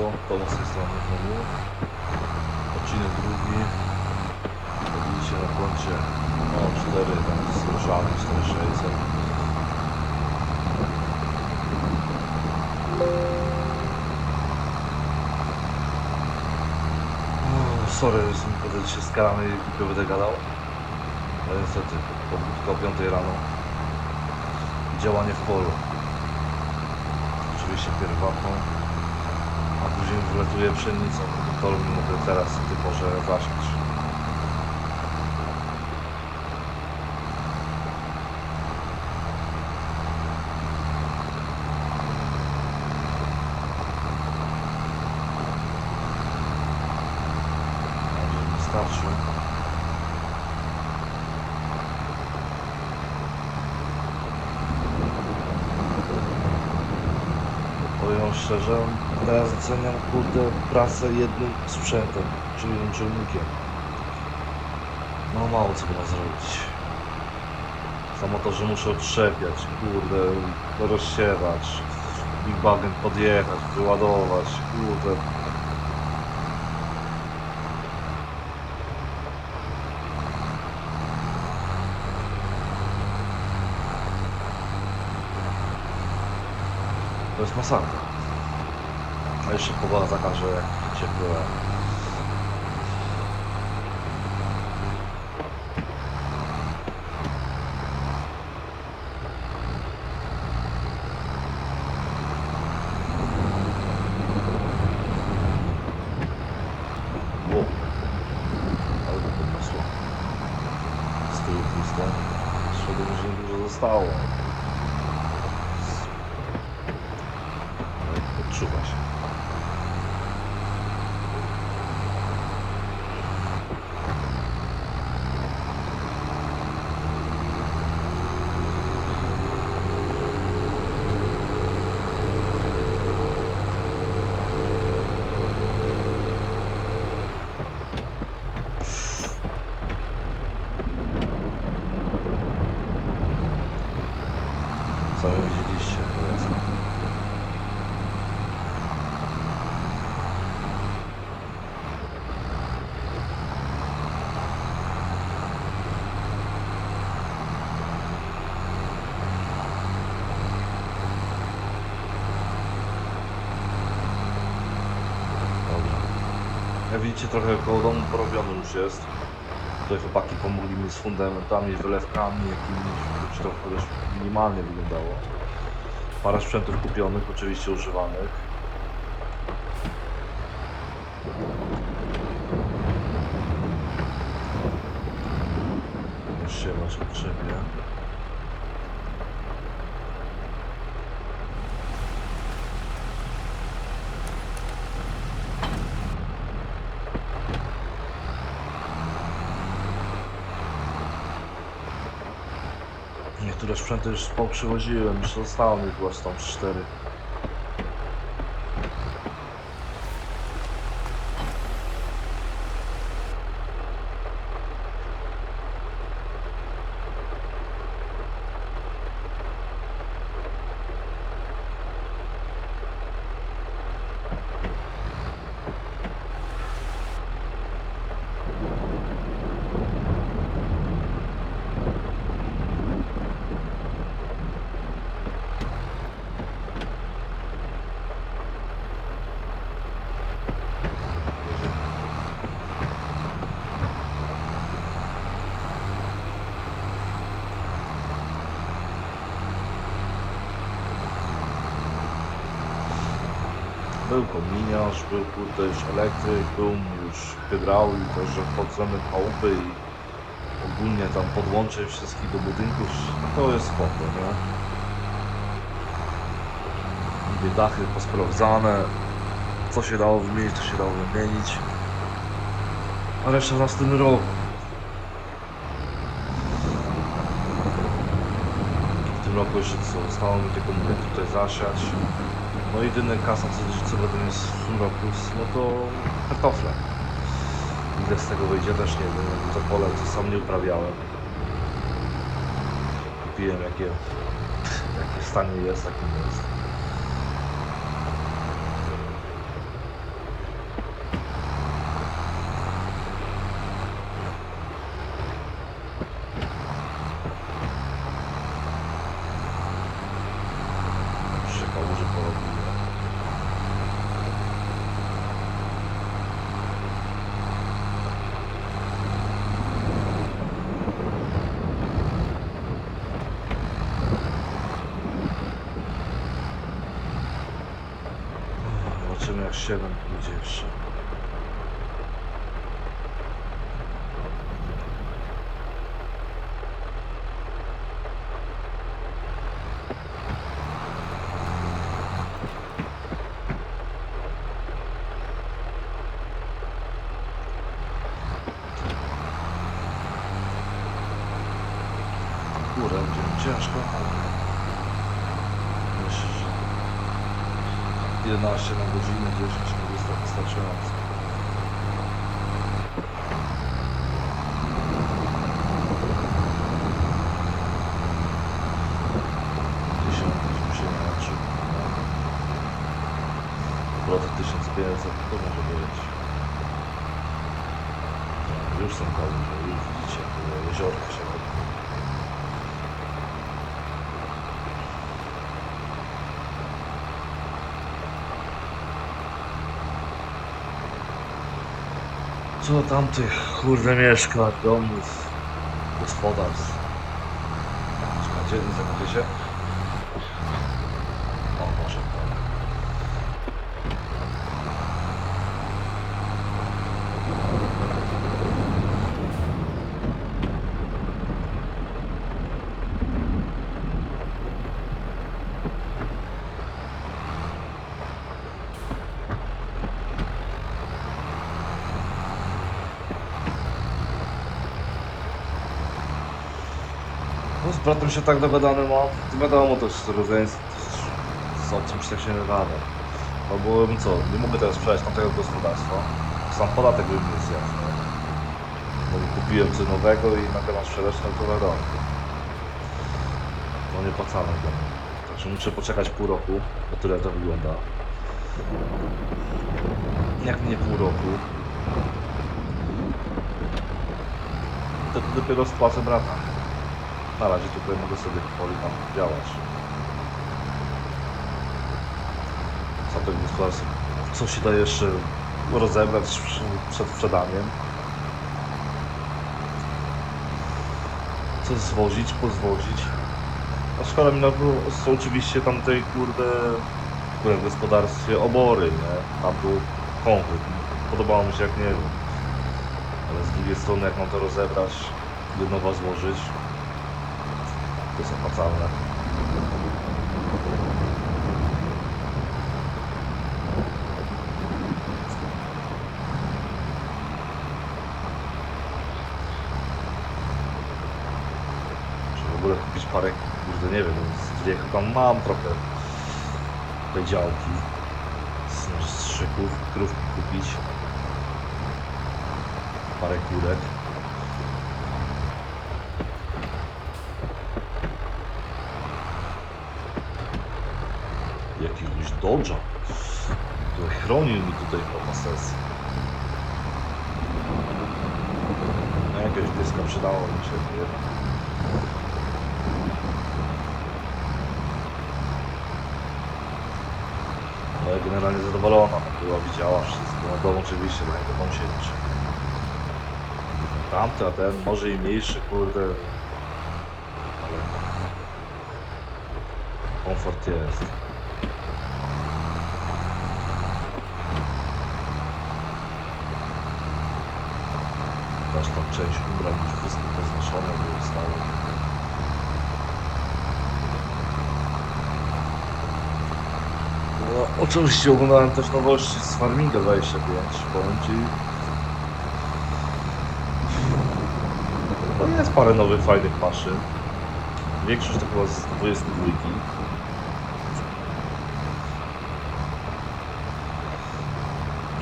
siemanko, Tomasz z tej znowu. Odcinek drugi. Widzicie na koncie, no 4, tam jest żalny 4600. O, Sorry, jestem kurde dzisiaj skarany i głupio będę gadał. Ale niestety, pobudka o 5 rano. Działanie w polu. Oczywiście pierwotną. A później wylatuje pszenicą. To mogę teraz w tej porze zasiać. Dobrze, wystarczy. Powiem szczerze, teraz doceniam kurde pracę jednym sprzętem, czyli ciągnikiem. No mało co można zrobić. Samo to, że muszę odczepiać, kurde, rozsiewać, big bagiem podjechać, wyładować, kurde. To jest masakra. A jeszcze pogoda taka, że jak ciepłe. Ło. Ale to podniosło. Z tyłu pusto. Szkoda, że nie dużo zostało. Odczuwa się. Sami widzieliście, powiedzmy. Dobra. Jak widzicie, trochę koło domu porobiony już jest. Tutaj chłopaki pomogli mi z fundamentami, wylewkami jakimiś, żeby to chociaż minimalnie wyglądało. Parę sprzętów kupionych, oczywiście używanych. Siewacz potrzebnie. Sprzęty już poprzywoziłem, już zostało mi chyba stąd 4. Był kominiarz, był kurde już elektryk, był już hydraulik, także wchodzimy chałupy i ogólnie tam podłączeń wszystkich do budynków, to jest spoko, nie? Mówię, dachy posprawdzane, co się dało wymienić, to się dało wymienić. A reszta w następnym roku. W tym roku jeszcze co, zostało mi tylko mówię tutaj zasiać. No jedyny kasa co, co będę mieć w tym roku, no to kartofle. Ile z tego wyjdzie też nie wiem, to pole to sam nie uprawiałem. Kupiłem jakie, jakie w stanie jest, takim jest. porobił. nie? Zobaczymy jak 7 pójdzie jeszcze. Kurde, będzie ciężko, ale myślę, że 11 na godzinę, 10 nie jest wystarczająco. 1500 to może być. Już są kałuże, już widzicie, jeziorka się robi. Co tam tych kurde mieszka, domów, gospodarstw? Czekajcie, nie zakończy się. O, może tak. No z bratem się tak dogadany mam. To wiadomo, to jest rodzeństwo. Z się tak się nie gada. No bo bym co, nie mogę teraz sprzedać tamtego gospodarstwa. Sam podatek bym nie zjadł. nie? No bo kupiłem coś nowego i nagle mam sprzedać, no to wiadomo. No niepłacalne dla mnie. Także muszę poczekać pół roku, bo tyle to wygląda. Jak nie pół roku, to dopiero spłacę brata. Na razie tutaj mogę sobie powoli tam działać. Co to gospodarstwo? Co się da jeszcze rozebrać przed sprzedaniem? Co zwozić, pozwozić? A szkoda mi na są oczywiście tamtej kurde w gospodarstwie obory, nie? Tam był konkret. Podobało mi się jak nie wiem. Ale z drugiej strony jak mam to rozebrać, do nowa złożyć, to jest opłacalne. Czy w ogóle kupić parę, kurde nie wiem, z dwie tam mam trochę tej działki z, szyków, krówki kupić. Parę kurek. Dodża, który chronił mi tutaj po sesji. No jakiegoś dyska przydało mi się, wiem. Ale generalnie zadowolona była, widziała wszystko. No dom oczywiście, bo jak dom się liczy. Tamty, a ten może i mniejszy, kurde. Ale komfort jest. Też tam część ubrań już wszystko poznaczone było stało. No, oczywiście oglądałem też nowości z Farminga 25, powiem Ci. No jest parę nowych, fajnych maszyn. Większość to chyba z 22.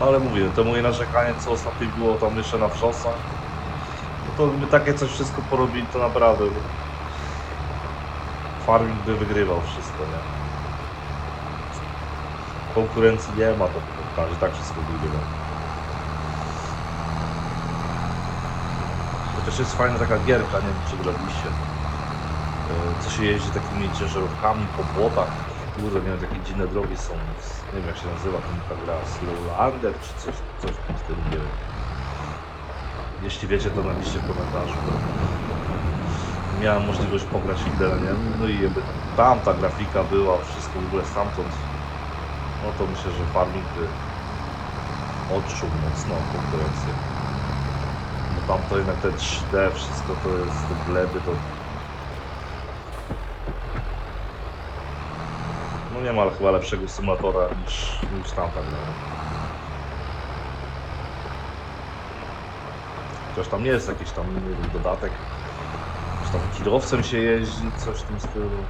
No ale mówię, to moje narzekanie, co ostatnio było tam jeszcze na wrzosach, to gdyby takie coś wszystko porobili, to naprawdę farming by wygrywał wszystko, nie? konkurencji nie ma, to każdy tak wszystko wygrywa. Też jest fajna taka gierka, nie wiem czy graliście. E, Co się jeździ takimi ciężarówkami po błotach, Kurde, nie wiem, takie dziwne drogi są. Nie wiem jak się nazywa ten ta gra, czy coś, coś w tym nie wiem. Jeśli wiecie, to napiszcie w komentarzu. Bo miałem możliwość pograć chwilę, nie? No i jakby tam ta grafika była, wszystko w ogóle stamtąd, no to myślę, że farming by odczuł mocno konkurencję. No tam to jednak te 3D, wszystko to jest, te gleby, to No nie ma chyba lepszego symulatora niż, niż tamta gra. Chociaż tam jest jakiś tam dodatek. Że tam kierowcem się jeździ, coś w tym stylu.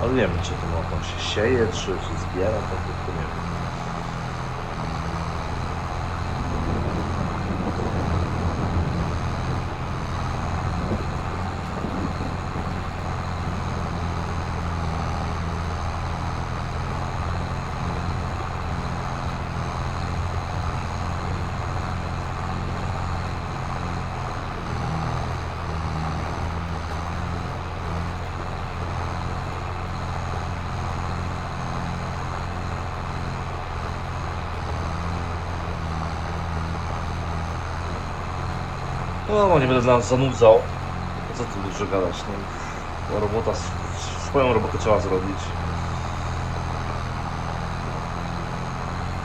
Ale nie wiem, czy to ma tam się sieje, czy się zbiera, to, to nie wiem. No, nie będę nas zanudzał. Co tu dużo gadać, no. Robota, swoją robotę trzeba zrobić.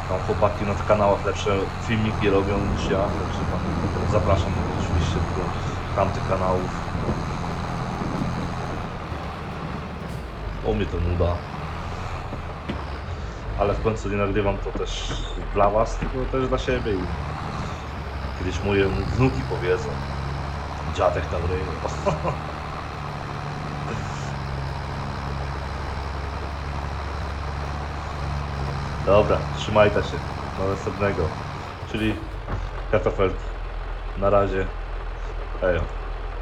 Tam chłopaki na kanałach lepsze filmiki robią niż ja, także zapraszam oczywiście do tamtych kanałów. O mnie to nuda. Ale w końcu nie nagrywam to też dla was, tylko też dla siebie Kiedyś moje wnuki powiedzą. Dziadek tam ryje. Dobra, trzymajcie się. Do następnego. Czyli kartofelki. Na razie. Ejo.